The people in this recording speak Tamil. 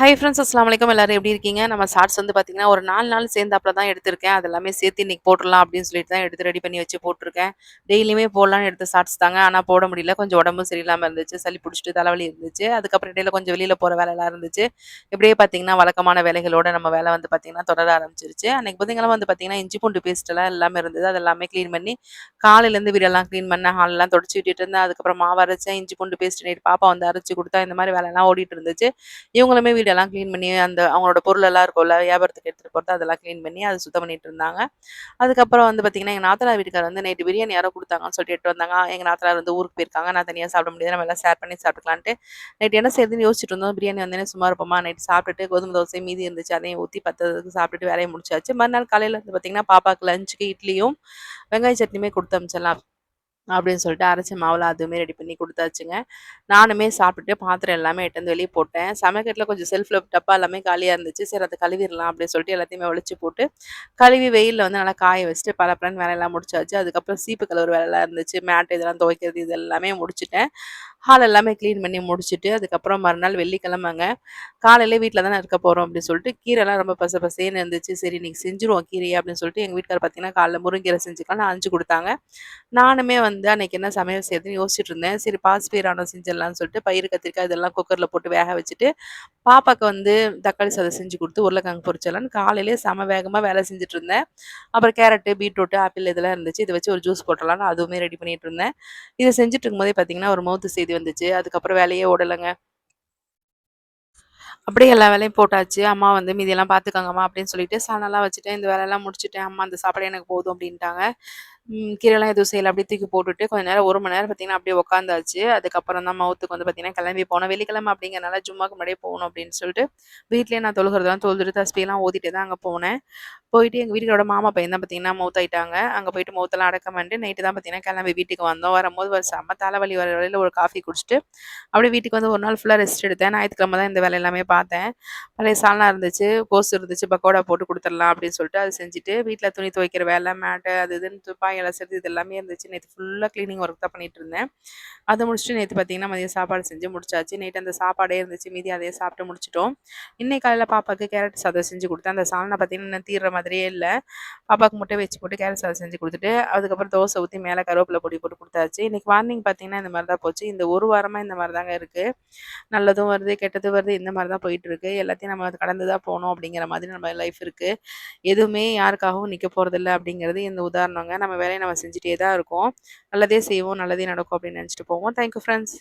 ஹை ஃப்ரெண்ட்ஸ் அஸ்லாம் வலைக்கம் எல்லாரும் எப்படி இருக்கீங்க? நம்ம ஷார்ட்ஸ் வந்து பார்த்தீங்கன்னா ஒரு நாலு நாள் சேர்ந்தாப்புல தான் எடுத்திருக்கேன். அது எல்லாமே சேர்த்து இன்னைக்கு போட்டுடலாம் அப்படின்னு சொல்லிட்டு தான் எடுத்து ரெடி பண்ணி வச்சு போட்டிருக்கேன். டெய்லியுமே போடலாம்னு எடுத்த ஷார்ட்ஸ் தாங்க. ஆனால் போட முடியல. கொஞ்சம் உடம்பு சரியில்லாமல் இருந்துச்சு. சளி பிடிச்சிட்டு தலைவலி இருந்துச்சு. அதுக்கப்புறம் இடையில கொஞ்சம் வெளியில் போகிற வேலைலாம் இருந்துச்சு. இப்படியே பார்த்தீங்கன்னா வழக்கமான வேலைகளோட நம்ம வேலை வந்து பார்த்தீங்கன்னா தொடர ஆரம்பிச்சிருச்சு. அன்னைக்கு புதன்கிழமை வந்து பார்த்தீங்கன்னா இஞ்சி பூண்டு பேஸ்ட் எல்லாம் எல்லாமே இருந்தது. அது எல்லாமே க்ளீன் பண்ணி காலையிலேருந்து வீடெல்லாம் க்ளீன் பண்ண ஹாலெல்லாம் தொடச்சி விட்டுட்டு இருந்தேன். அதுக்கப்புறம் மாவு அரைச்சேன். இஞ்சி பூண்டு பேஸ்ட் நைட்டு பாப்பா வந்து அரைச்சி கொடுத்தா இந்த மாதிரி வேலைலாம் ஓடிட்டு இருந்துச்சு. இவங்களுமே வீடு வீடெல்லாம் க்ளீன் பண்ணி அந்த அவங்களோட பொருள் எல்லாம் இருக்கும்ல வியாபாரத்துக்கு எடுத்துகிட்டு போகிறது அதெல்லாம் க்ளீன் பண்ணி அதை சுத்தம் பண்ணிட்டு இருந்தாங்க. அதுக்கப்புறம் வந்து பார்த்தீங்கன்னா எங்கள் நாத்தனார் வீட்டுக்கார் வந்து நைட்டு பிரியாணி யாரோ கொடுத்தாங்கன்னு சொல்லிட்டு எடுத்து வந்தாங்க. எங்கள் நாத்தனார் வந்து ஊருக்கு போயிருக்காங்க. நான் தனியாக சாப்பிட முடியாது. நம்ம எல்லாம் ஷேர் பண்ணி சாப்பிட்டுக்கலான்ட்டு நைட் என்ன செய்யுதுன்னு யோசிச்சுட்டு இருந்தோம். பிரியாணி வந்தேனே சும்மா இருப்போமா? நைட் சாப்பிட்டுட்டு கோதுமை தோசை மீதி இருந்துச்சு. அதையும் ஊற்றி பத்ததுக்கு சாப்பிட்டுட்டு வேலையை முடிச்சாச்சு. மறுநாள் காலையில் வந்து பார்த்தீங்கன்னா பாப்பாவுக்கு லஞ்சுக்கு இட்லியும் வெங்காய சட்னியுமே கொடுத்து அமிச்சிடலாம். அப்படின்னு சொல்லிட்டு அரைச்ச மாவில் அதுவுமே ரெடி பண்ணி கொடுத்தாச்சுங்க. நானுமே சாப்பிட்டுட்டு பாத்திரம் எல்லாமே எட்டு வந்து வெளியே போட்டேன். சமைக்கட்டில் கொஞ்சம் செல்ஃபில் டப்பா எல்லாமே காலியாக இருந்துச்சு. சரி அதை கழுவிடலாம் அப்படின்னு சொல்லிட்டு எல்லாத்தையுமே ஒழிச்சு போட்டு கழுவி வெயிலில் வந்து நல்லா காய வச்சுட்டு பல பிளான் வேலையெல்லாம் முடிச்சாச்சு. அதுக்கப்புறம் சீப்பு கலர் வேலைலாம் இருந்துச்சு. மேட் இதெல்லாம் துவைக்கிறது இது எல்லாமே முடிச்சுட்டேன். ஹால் எல்லாமே க்ளீன் பண்ணி முடிச்சுட்டு அதுக்கப்புறம் மறுநாள் வெள்ளிக்கிழமைங்க. காலையிலே வீட்டில் தானே இருக்க போகிறோம் அப்படின்னு சொல்லிட்டு கீரைலாம் ரொம்ப பச பசேன்னு இருந்துச்சு. சரி இன்னைக்கு செஞ்சுருவோம் கீரையை அப்படின்னு சொல்லிட்டு எங்கள் வீட்டுக்கார் பார்த்தீங்கன்னா காலைல முருங்கீரை செஞ்சுக்கலாம் நான் அஞ்சு கொடுத்தாங்க. நானுமே வந்து அன்னைக்கு என்ன சமையல் செய்யுதுன்னு யோசிச்சுட்டு இருந்தேன். சரி பாஸ்பீரானோ செஞ்சிடலாம்னு சொல்லிட்டு பயிர் கத்திரிக்காய் இதெல்லாம் குக்கரில் போட்டு வேக வச்சுட்டு பாப்பாக்கு வந்து தக்காளி சாதம் செஞ்சு கொடுத்து உருளைக்கிழங்கு பொரிச்சலான்னு காலையிலே செம வேகமாக வேலை செஞ்சுட்டு இருந்தேன். அப்புறம் கேரட்டு பீட்ரூட்டு ஆப்பிள் இதெல்லாம் இருந்துச்சு. இதை வச்சு ஒரு ஜூஸ் போட்டலாம்னு அதுவுமே ரெடி பண்ணிட்டு இருந்தேன். இதை செஞ்சுட்டு இருக்கும்போதே பார்த்தீங்கன்னா ஒரு மௌத்து செய்தி வந்துச்சு. அதுக்கப்புறம் வேலையே ஓடலைங்க. அப்படியே எல்லா வேலையும் போட்டாச்சு. அம்மா வந்து மீதியெல்லாம் பார்த்துக்கோங்கம்மா அப்படின்னு சொல்லிட்டு சாணம்லாம் வச்சுட்டு இந்த வேலையெல்லாம் முடிச்சுட்டேன். அம்மா அந்த சாப்பாடு எனக்கு போதும் அப்படின்ட்டாங்க. கீரைலாம் எதுவும் செய்யலை. அப்படியே தூக்கி போட்டுட்டு கொஞ்ச நேரம் ஒரு மணி நேரம் பார்த்தீங்கன்னா அப்படியே உட்காந்தாச்சு அதுக்கப்புறம் தான் மவுத்துக்கு வந்து பார்த்தீங்கன்னா கிளம்பி போனோம் வெள்ளிக்கிழமை அப்படிங்கிறனால ஜும்மாக்கு முன்னாடியே போகணும் அப்படின்னு சொல்லிட்டு வீட்லேயே நான் தொழுகிறதெல்லாம் தொழுதுட்டு தஸ்பியெல்லாம் ஓதிட்டு தான் அங்கே போனேன். போயிட்டு எங்கள் வீட்டோட மாமா பையன் தான் பார்த்தீங்கன்னா மௌத்தாயிட்டாங்க அங்கே போயிட்டு மௌத்தெல்லாம் அடக்கம் பண்ணிட்டு நைட்டு தான் பார்த்தீங்கன்னா கிளம்பி வீட்டுக்கு வந்தோம். வரும்போது ஒரு செம்ம தலைவலி வர வழியில் ஒரு காஃபி குடிச்சிட்டு அப்படியே வீட்டுக்கு வந்து ஒரு நாள் ஃபுல்லாக ரெஸ்ட் எடுத்தேன். ஞாயிற்றுக்கிழமை தான் இந்த வேலை எல்லாமே பார்த்தேன். பழைய சால்னா இருந்துச்சு கோஸ் இருந்துச்சு பக்கோடா போட்டு கொடுத்துடலாம் அப்படின்னு சொல்லிட்டு அது செஞ்சுட்டு வீட்டில் துணி துவைக்கிற வேலை மேட்டு அது இதுன்னு துப்பாய் இலசறது இது எல்லாமே இருந்துச்சு. நேற்று ஃபுல்லாக க்ளீனிங் ஒர்க் தான் பண்ணிட்டு இருந்தேன். அதை முடிச்சுட்டு நேற்று பார்த்தீங்கன்னா மதியம் சாப்பாடு செஞ்சு முடிச்சாச்சு. நேற்று அந்த சாப்பாடே இருந்துச்சு. மீதி அதையே சாப்பிட்டு முடிச்சிட்டோம். இன்னைக்கு காலையில் பாப்பாவுக்கு கேரட் சாதம் செஞ்சு கொடுத்தேன். அந்த சால்னா பார்த்தீங்கன்னா தீர்ற மாதிரியே இல்லை. பாப்பாவுக்கு முட்டை வச்சு போட்டு கேரட் சாதம் செஞ்சு கொடுத்துட்டு அதுக்கப்புறம் தோசை ஊற்றி மேலே கருவேப்பிலை பொடி போட்டு கொடுத்தாச்சு. இன்றைக்கி மார்னிங் பார்த்தீங்கன்னா இந்த மாதிரி தான் போச்சு. இந்த ஒரு வாரமாக இந்த மாதிரி தாங்க இருக்குது நல்லதும் வருது கெட்டதும் வருது. இந்த மாதிரி தான் போயிட்டுருக்கு எல்லாத்தையும் நம்ம கடந்து தான் போகணும் அப்படிங்கிற மாதிரி நம்ம லைஃப் இருக்குது எதுவுமே யாருக்காகவும் நிற்க போகிறதில்ல அப்படிங்கிறது இந்த உதாரணங்க. நம்ம வேலையை நம்ம செஞ்சுட்டே தான் இருக்கோம். நல்லதே செய்வோம் நல்லதே நடக்கும் அப்படின்னு நினச்சிட்டு போவோம். Thank you friends